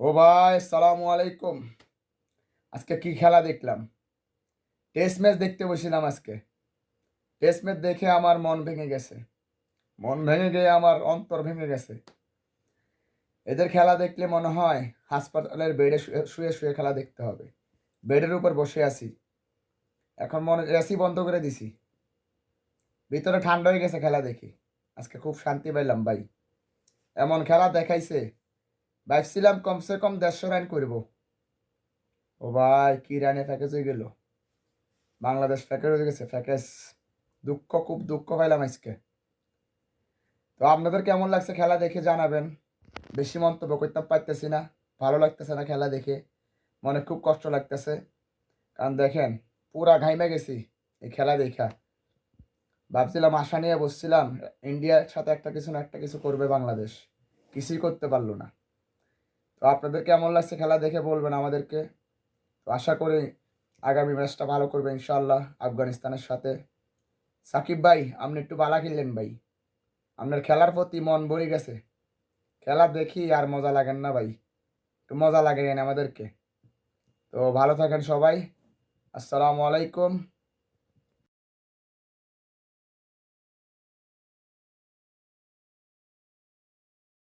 ও ভাই সালামু আলাইকুম। আজকে কি খেলা দেখলাম? টেস্ট ম্যাচ দেখতে বসছিলাম আজকে। টেস্ট ম্যাচ দেখে আমার মন ভেঙে গেছে। মন ভেঙে গিয়ে আমার অন্তর ভেঙে গেছে। এদের খেলা দেখলে মনে হয় হাসপাতালের বেডে শুয়ে শুয়ে খেলা দেখতে হবে। বেডের উপর বসে আছি। এখন মনে, এসি বন্ধ করে দিছি। ভিতরে ঠান্ডা হয়ে গেছে খেলা দেখি। আজকে খুব শান্তি পাইলাম ভাই। এমন খেলা দেখাইছে ভাবছিলাম কমসে কম দেড়শো রান করব। ও ভাই, কি রানে প্যাকেজ হয়ে গেল? বাংলাদেশ প্যাকেজ হয়ে গেছে, প্যাকেজ। দুঃখ, খুব দুঃখ পাইলাম আজকে। তো আপনাদের কেমন লাগছে খেলা দেখে জানাবেন। বেশি মন্তব্য করতে পারতেছি না, ভালো লাগতেছে না খেলা দেখে, মনে খুব কষ্ট লাগতেছে। কারণ দেখেন, পুরা ঘাইমে গেছি এই খেলা দেখা। ভাবছিলাম আশা নিয়ে বসছিলাম, ইন্ডিয়ার সাথে একটা কিছু না একটা কিছু করবে বাংলাদেশ। কিছুই করতে পারল না। তো আপনাদের কেমন লাগছে খেলা দেখে বলবেন আমাদেরকে? তো আশা করি আগামী ম্যাচটা ভালো করবে ইনশাল্লাহ আফগানিস্তানের সাথে। সাকিব ভাই, আপনি একটু বালা খেললেন ভাই। আপনার খেলার প্রতি মন ভরে গেছে। খেলা দেখি আর মজা লাগেন না ভাই। একটু মজা লাগে আমাদেরকে। তো ভালো থাকেন সবাই। আসসালামু আলাইকুম।